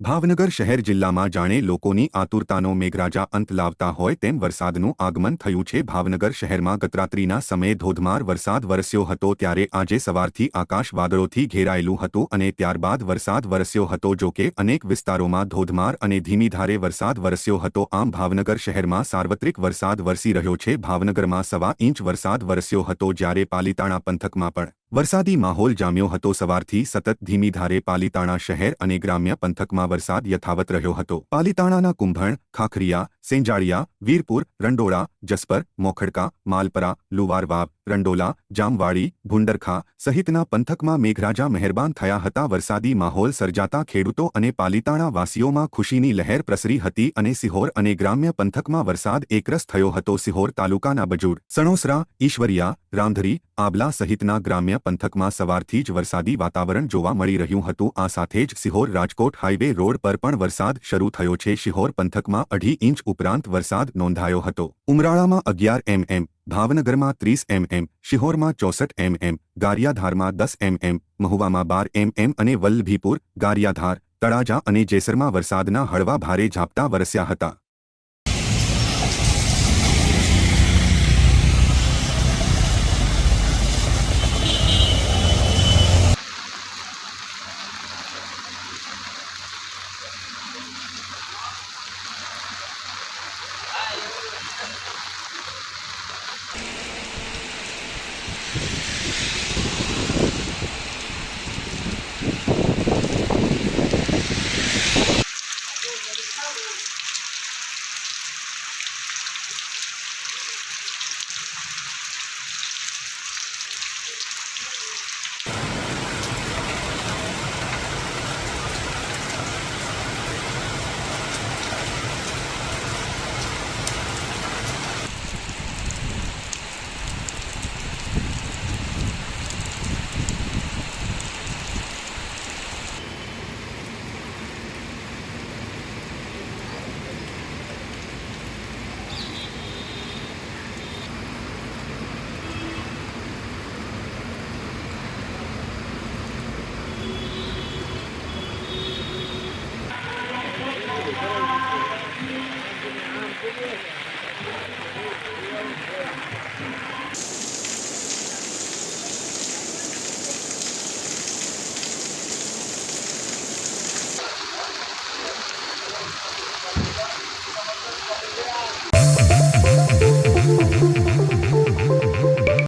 ભાવનગર શહેર જિલ્લામાં જાણે લોકોની આતુરતાનો મેઘરાજા અંત લાવતા હોય તેમ વરસાદનું આગમન થયું છે. ભાવનગર શહેરમાં ગતરાત્રિના સમયે ધોધમાર વરસાદ વરસ્યો હતો ત્યારે આજે સવારથી આકાશ વાદળોથી ઘેરાયેલું હતું અને ત્યારબાદ વરસાદ વરસ્યો હતો. જો કે અનેક વિસ્તારોમાં ધોધમાર અને ધીમી ધારે વરસાદ વરસ્યો હતો. આમ ભાવનગર શહેરમાં સાર્વત્રિક વરસાદ વરસી રહ્યો છે. ભાવનગરમાં સવા ઇંચ વરસાદ વરસ્યો હતો જ્યારે પાલીતાણા પંથકમાં પણ વરસાદી માહોલ જામ્યો હતો. સવારથી સતત ધીમી ધારે પાલીતાણા શહેર અને ગ્રામ્ય પંથકમાં વરસાદ યથાવત રહ્યો હતો. પાલીતાણાના કુંભણ, ખાખરિયા, સેંજાળિયા, વીરપુર, રંડોળા, જસપર, મોખડકા, માલપરા, લુવારવાવ, રંડોલા, જામવાડી, ભુંડરખા સહિતના પંથકમાં મેઘરાજા મહેરબાન થયા હતા. વરસાદી માહોલ સર્જાતા ખેડૂતો અને પાલીતાણા વાસીઓમાં ખુશીની લહેર પ્રસરી હતી અને સિહોર અને ગ્રામ્ય પંથકમાં વરસાદ એકરસ થયો હતો. સિહોર તાલુકાના બજુડ, સણોસરા, ઈશ્વરિયા, રામધરી, આબલા સહિતના ગ્રામ્ય પંથકમાં સવારથી જ વરસાદી વાતાવરણ જોવા મળી રહ્યું હતું. આ સાથે જ સિહોર રાજકોટ હાઇવે રોડ પર પણ વરસાદ શરૂ થયો છે. શિહોર પંથકમાં અઢી ઇંચ ઉપરાંત વરસાદ નોંધાયો હતો. ઉમરાળામાં અગિયાર એમએમ, ભાવનગરમાં ત્રીસ એમએમ, શિહોરમાં ચોસઠ એમએમ, ગારિયાધારમાં દસ એમએમ, મહુવામાં બાર એમએમ અને વલ્લભીપુર, ગારિયાધાર, તળાજા અને જેસરમાં વરસાદના હળવા ભારે ઝાપટા વરસ્યા હતા.